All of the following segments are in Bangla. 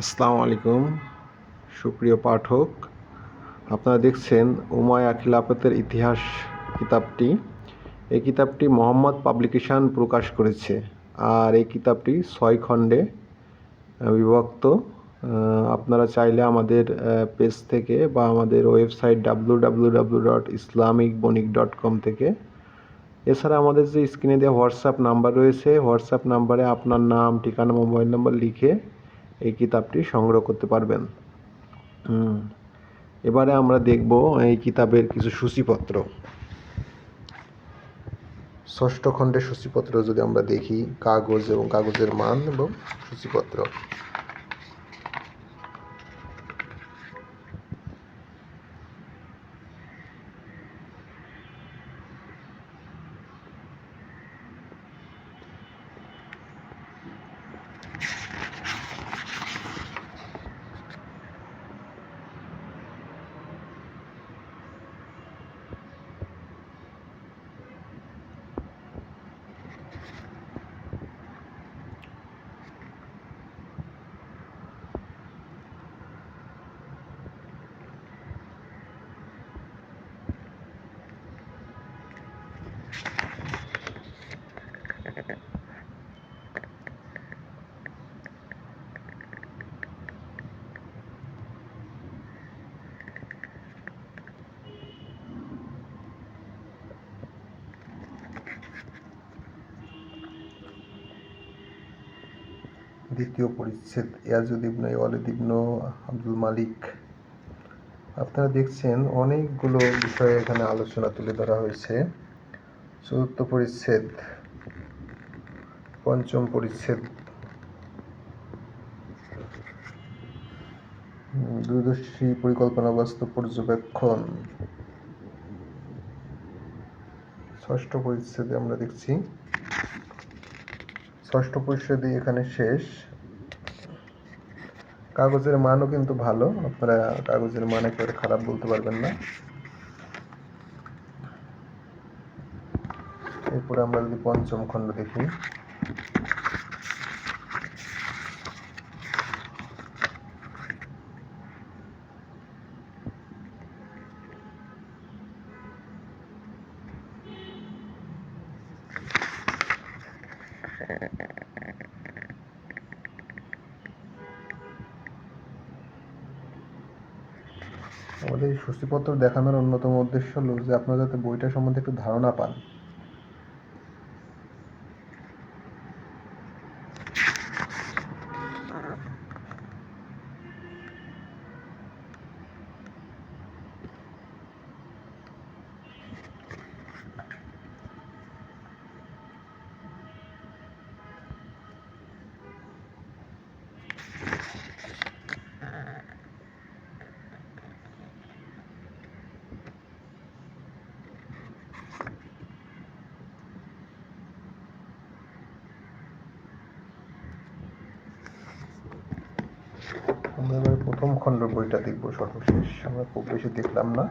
আসসালামু আলাইকুম। সুপ্রিয় পাঠক, আপনারা দেখছেন উমায়া খিলাফতের ইতিহাস কিতাবটি। এই কিতাবটি মোহাম্মদ পাবলিকেশন প্রকাশ করেছে আর এই কিতাবটি ছয় খণ্ডে বিভক্ত। আপনারা চাইলে আমাদের পেজ থেকে বা আমাদের website W W W dot Islamic Banik dot com থেকে। এছাড়া আমাদের যে স্ক্রিনে দেওয়া হোয়াটসঅ্যাপ নাম্বার রয়েছে, হোয়াটসঅ্যাপ নাম্বারে আপনার নাম, ঠিকানা, মোবাইল নাম্বার লিখে এই কিতাবটি সংগ্রহ করতে পারবেন। এবারে আমরা দেখব এই কিতাবের কিছু সূচিপত্র। ষষ্ঠ খণ্ডের সূচিপত্র যদি আমরা দেখি, কাগজ এবং কাগজের মান এবং সূচিপত্র। দ্বিতীয় পরিচ্ছেদ ইয়াজুদ ইবনে ওয়ালিদ ইবনু আব্দুল মালিক। আপনারা দেখছেন অনেকগুলো বিষয়ে এখানে আলোচনা তুলে ধরা হয়েছে। চতুর্থ পরিচ্ছেদ, পঞ্চম পরিচ্ছেদ। দূরদর্শী পরিকল্পনা বাস্তব পর্যবেক্ষণ। ষষ্ঠ পরিচ্ছেদে আমরা দেখছি ষষ্ঠ পরিচ্ছেদে এখানে শেষ। কাগজের মানও কিন্তু ভালো। আপনারা কাগজের মান একেবারে খারাপ বলতে পারবেন না। এরপরে আমরা যদি পঞ্চম খণ্ড দেখি। আমাদের এই সূচিপত্র দেখানোর অন্যতম উদ্দেশ্য হলো যে আপনারা যাতে বইটা সম্বন্ধে একটু ধারণা পান। আমরা প্রথম খণ্ড বইটা দেখব সর্বশেষ। আমরা খুব বেশি দেখলাম না।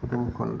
প্রথম খণ্ড।